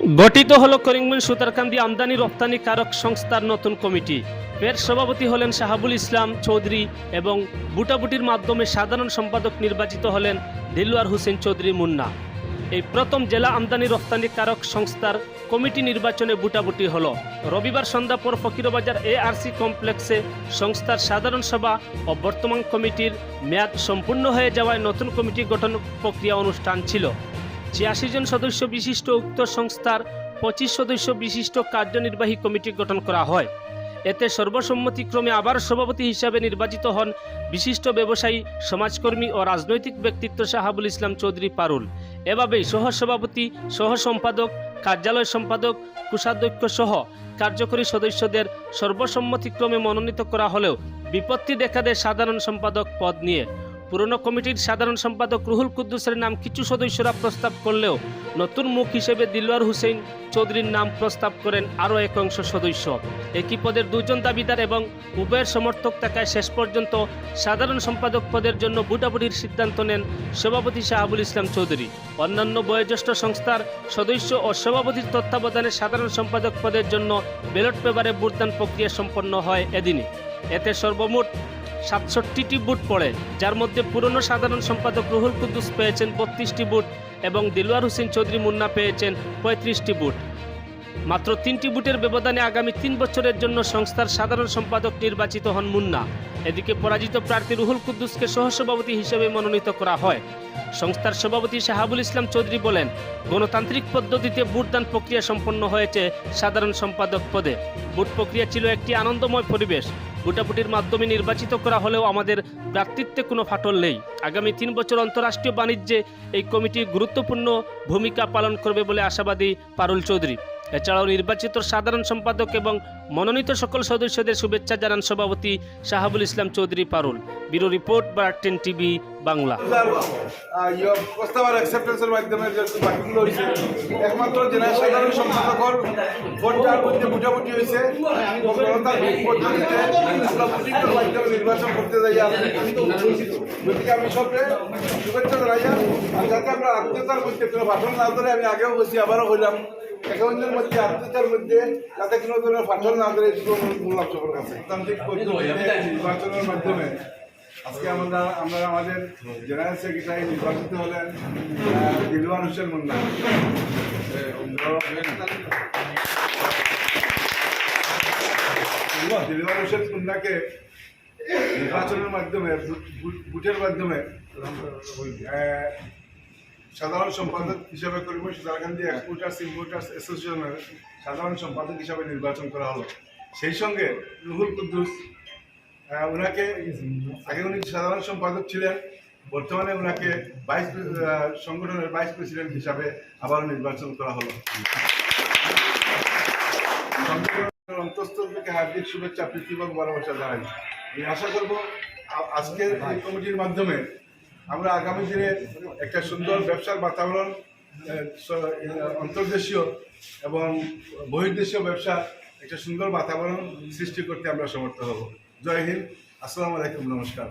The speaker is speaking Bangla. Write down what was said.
গঠিত হল করিমগঞ্জ সুতারকান্দি আমদানি রপ্তানি কারক সংস্থার নতুন কমিটি। এর সভাপতি হলেন শাহাবুল ইসলাম চৌধুরী এবং বুটাবুটির মাধ্যমে সাধারণ সম্পাদক নির্বাচিত হলেন দিলওয়ার হোসেন চৌধুরী মুন্না। এই প্রথম জেলা আমদানি রপ্তানি কারক সংস্থার কমিটি নির্বাচনে বুটাবুটি হল। রবিবার সন্ধ্যা পর ফকিরবাজার এআরসি কমপ্লেক্সে সংস্থার সাধারণ সভা ও বর্তমান কমিটির মেয়াদ সম্পূর্ণ হয়ে যাওয়ায় নতুন কমিটি গঠন প্রক্রিয়া অনুষ্ঠান ছিল। ছিয়াশি জন সদস্য বিশিষ্ট উক্ত সংস্থার পঁচিশ সদস্য বিশিষ্ট কার্যনির্বাহী কমিটি গঠন করা হয়। এতে সর্বসম্মতিক্রমে আবার সভাপতি হিসাবে নির্বাচিত হন বিশিষ্ট ব্যবসায়ী, সমাজকর্মী ও রাজনৈতিক ব্যক্তিত্ব শাহাবুল ইসলাম চৌধুরী পারুল। এভাবেই সহ সভাপতি সহ সম্পাদক কার্যালয় সম্পাদক, কোষাধ্যক্ষ সহ কার্যকরী সদস্যদের সর্বসম্মতিক্রমে মনোনীত করা হলেও বিপত্তি দেখা দেয় সাধারণ সম্পাদক পদ নিয়ে। পুরনো কমিটির সাধারণ সম্পাদক রুহুল কুদ্দুসের নাম কিছু সদস্যরা প্রস্তাব করলেও নতুন মুখ হিসেবে দিলওয়ার হুসেন চৌধুরীর নাম প্রস্তাব করেন আরও এক অংশ সদস্য। একই পদের দুজন দাবিদার এবং উভয়ের সমর্থক থাকায় শেষ পর্যন্ত সাধারণ সম্পাদক পদের জন্য বুটাবুটির সিদ্ধান্ত নেন সভাপতি শাহাবুল ইসলাম চৌধুরী। অন্যান্য বয়োজ্যেষ্ঠ সংস্থার সদস্য ও সভাপতির তত্ত্বাবধানে সাধারণ সম্পাদক পদের জন্য ব্যালট পেপারে ভোটদান প্রক্রিয়া সম্পন্ন হয় এদিনই। এতে সর্বমোট সাতষট্টিটি বুট পড়ে, যার মধ্যে পুরনো সাধারণ সম্পাদক রুহুল কুদ্দুস পেয়েছেন বত্রিশটি বুট এবং দিলওয়ার হোসেন চৌধুরী মুন্না পেয়েছেন পঁয়ত্রিশটি বুট। মাত্র তিনটি বুটের ব্যবধানে আগামী তিন বছরের জন্য সংস্থার সাধারণ সম্পাদক নির্বাচিত হন মুন্না। এদিকে পরাজিত প্রার্থী রুহুল কুদ্দুসকে সহসভাপতি হিসেবে মনোনীত করা হয়। সংস্থার সভাপতি শাহাবুল ইসলাম চৌধুরী বলেন, গণতান্ত্রিক পদ্ধতিতে ভোটদান প্রক্রিয়া সম্পন্ন হয়েছে সাধারণ সম্পাদক পদে। ভোট প্রক্রিয়া ছিল একটি আনন্দময় পরিবেশ। ভোটাভুটির মাধ্যমে নির্বাচিত করা হলেও আমাদের ব্যক্তিত্বে কোনো ফাটল নেই। আগামী তিন বছর অন্তর্রাষ্ট্রীয় বাণিজ্যে এই কমিটি গুরুত্বপূর্ণ ভূমিকা পালন করবে বলে আশাবাদী পারুল চৌধুরী। এছাড়াও নির্বাচিত সাধারণ সম্পাদক এবং মনোনীত সকল সদস্যদের শুভেচ্ছা জানান সভাপতি শাহাবুল ইসলাম চৌধুরী পারুল। বিরো রিপোর্ট বার্টেন টিভি বাংলা। ইয়ে মাধ্যমে মোটামুটি গতিকে আমি যাতে ভাষণ আমি আগেও বলছি, আবারও হইলাম একাউন্টের মধ্যে আত্মীয়তার মধ্যে যাতে কোনো ধরনের ভাষণ না ধরে অনুরোধ করলাম সবার কাছে নির্বাচনের মাধ্যমে আজকে আমরা আমরা আমাদের জেনারেল সেক্রেটারি নির্বাচিত হলেন আহ, দিলওয়ার হোসেন মুন্না। দিলওয়ার হোসেন মুন্নাকে নির্বাচনের মাধ্যমে ভোটের মাধ্যমে সাধারণ সম্পাদক হিসাবে করিব। সুতারকান্দি এক্সপোর্টার্স ইম্পোর্টার্স অ্যাসোসিয়েশনের সাধারণ সম্পাদক হিসাবে নির্বাচন করা হলো। সেই সঙ্গে রুহুল কুদ্দুস ওনাকে আগে উনি সাধারণ সম্পাদক ছিলেন, বর্তমানে ওনাকে ভাইস সংগঠনের ভাইস প্রেসিডেন্ট হিসাবে আবার নির্বাচন করা হলো। সংগঠনের অন্তঃস্থল হার্দিক শুভেচ্ছা, প্রীতি এবং ভালোবাসা জানাই। আমি আশা করব আজকের এই কমিটির মাধ্যমে আমরা আগামী দিনে একটা সুন্দর ব্যবসার বাতাবরণ অন্তর্দেশীয় এবং বহির্দেশীয় ব্যবসা একটা সুন্দর বাতাবরণ সৃষ্টি করতে আমরা সমর্থ হব। জয় হিন্দ। আসসালামু আলাইকুম নমস্কার।